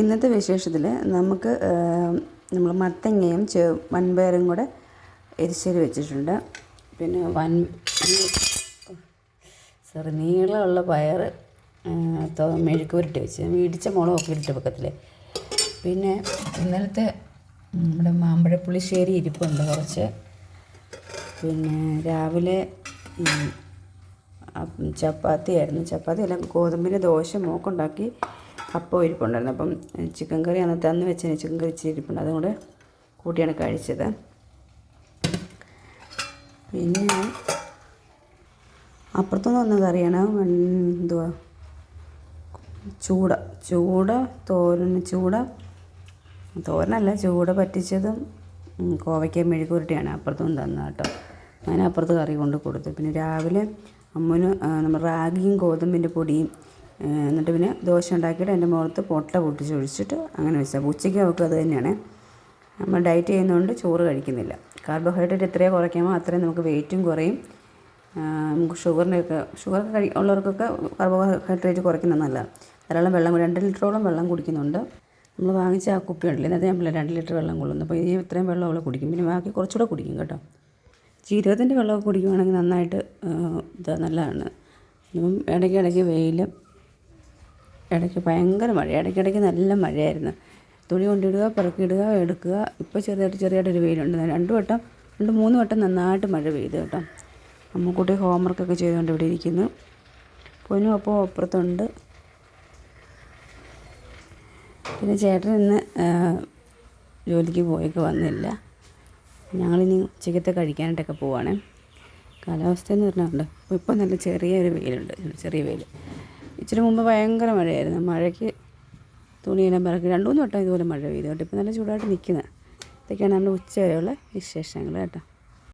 ഇന്നത്തെ വിശേഷത്തിൽ നമുക്ക് നമ്മൾ മത്തങ്ങയും ചെ വൻപയറും കൂടെ എരിശ്ശേരി വെച്ചിട്ടുണ്ട്. പിന്നെ വൻ സോറി നീളമുള്ള പയർ മെഴുക്ക് പുരട്ടി വെച്ച് ഇടിച്ച മുളകൊക്കെ ഇട്ട് വെക്കത്തില്ലേ? പിന്നെ ഇന്നലത്തെ നമ്മുടെ മാമ്പഴപ്പുളിശ്ശേരി ഇരിപ്പുണ്ട് കുറച്ച്. പിന്നെ രാവിലെ ഉം, ചപ്പാത്തി അല്ല ഗോതമ്പിന്റെ ദോശ മോക്കുണ്ടാക്കി അപ്പം ഇരിപ്പുണ്ടായിരുന്നു. അപ്പം ചിക്കൻ കറി അന്നത്തെ അന്ന് വെച്ച ചിക്കൻ കറി ഇച്ചിരി ഇരിപ്പുണ്ട്. അതും കൂടെ കൂട്ടിയാണ് കഴിച്ചത്. പിന്നെ അപ്പുറത്തുനിന്ന് വന്ന കറിയാണ്. എന്തുവാ? ചൂട. ചൂട തോരൻ ചൂട. തോരനല്ല ചൂട പറ്റിച്ചതും കോവയ്ക്ക മെഴുകുരുട്ടിയാണ് അപ്പുറത്തുനിന്ന് തന്ന കേട്ടോ. അങ്ങനെ അപ്പുറത്ത് കറി കൊണ്ട് കൊടുത്തു. പിന്നെ രാവിലെ അമ്മന് നമ്മൾ റാഗിയും ഗോതമ്പിന്റെ പൊടിയും എന്നിട്ട് പിന്നെ ദോശ ഉണ്ടാക്കിയിട്ട് എന്റെ മുഖത്ത് പൊട്ട പൊട്ടിച്ച് ഒഴിച്ചിട്ട് അങ്ങനെ വെച്ചാൽ ഉച്ചയ്ക്ക് അവൾക്ക് അത് തന്നെയാണ്. നമ്മൾ ഡയറ്റ് ചെയ്യുന്നതുകൊണ്ട് ചോറ് കഴിക്കുന്നില്ല. കാർബോഹൈഡ്രേറ്റ് എത്രയോ കുറയ്ക്കാമോ അത്രയും നമുക്ക് വെയിറ്റും കുറയും. നമുക്ക് ഷുഗറിന്റെയൊക്കെ ഷുഗർ കഴി ഉള്ളവർക്കൊക്കെ കാർബോഹൈഡ്രേറ്റ് കുറയ്ക്കുന്നത് നല്ലതാണ്. ധാരാളം വെള്ളം രണ്ട് ലിറ്ററോളം വെള്ളം കുടിക്കുന്നുണ്ട്. നമ്മൾ വാങ്ങിച്ച ആ കുപ്പി ഉണ്ടല്ലോ ഇന്നത്തെ ഞാൻ രണ്ട് ലിറ്റർ വെള്ളം കൊള്ളുന്നു. അപ്പോൾ ഈ ഇത്രയും വെള്ളം അവൾ കുടിക്കും. പിന്നെ ബാക്കി കുറച്ചുകൂടെ കുടിക്കും കേട്ടോ. ജീരകത്തിന്റെ വെള്ളമൊക്കെ കുടിക്കുവാണെങ്കിൽ നന്നായിട്ട് ഇതാ നല്ലതാണ്. ഇടയ്ക്ക് ഇടയ്ക്ക് വെയിൽ ഇടയ്ക്ക് ഭയങ്കര മഴ ഇടയ്ക്കിടയ്ക്ക് നല്ല മഴയായിരുന്നു. തുണി കൊണ്ടിടുക പെറുക്കിയിടുക എടുക്കുക. ഇപ്പോൾ ചെറിയായിട്ട് ചെറിയായിട്ടൊരു വെയിലുണ്ട്. രണ്ട് വട്ടം രണ്ട് മൂന്ന് വട്ടം നന്നായിട്ട് മഴ പെയ്തു കേട്ടോ. അമ്മക്കുട്ടി ഹോംവർക്കൊക്കെ ചെയ്തുകൊണ്ട് ഇവിടെ ഇരിക്കുന്നു. പൊന്നും അപ്പോൾ അപ്പുറത്തുണ്ട്. പിന്നെ ചേട്ടൻ ഇന്ന് ജോലിക്ക് പോയൊക്കെ വന്നില്ല. ഞങ്ങളിനി ഉച്ചക്കത്തെ കഴിക്കാനായിട്ടൊക്കെ പോവാണ്. കാലാവസ്ഥ എന്ന് പറഞ്ഞാൽ ഇപ്പോൾ നല്ല ചെറിയൊരു വെയിലുണ്ട്. ചെറിയ വെയിൽ. ഇച്ചിരി മുമ്പ് ഭയങ്കര മഴയായിരുന്നു. മഴയ്ക്ക് തുണിയെല്ലാം പിറക്കി രണ്ട് മൂന്ന് വട്ടം ഇതുപോലെ മഴ പെയ്തു കേട്ടോ. ഇപ്പം നല്ല ചൂടായിട്ട് നിൽക്കുന്നത് ഇതൊക്കെയാണ് നമ്മുടെ ഉച്ച വരെയുള്ള വിശേഷങ്ങൾ കേട്ടോ.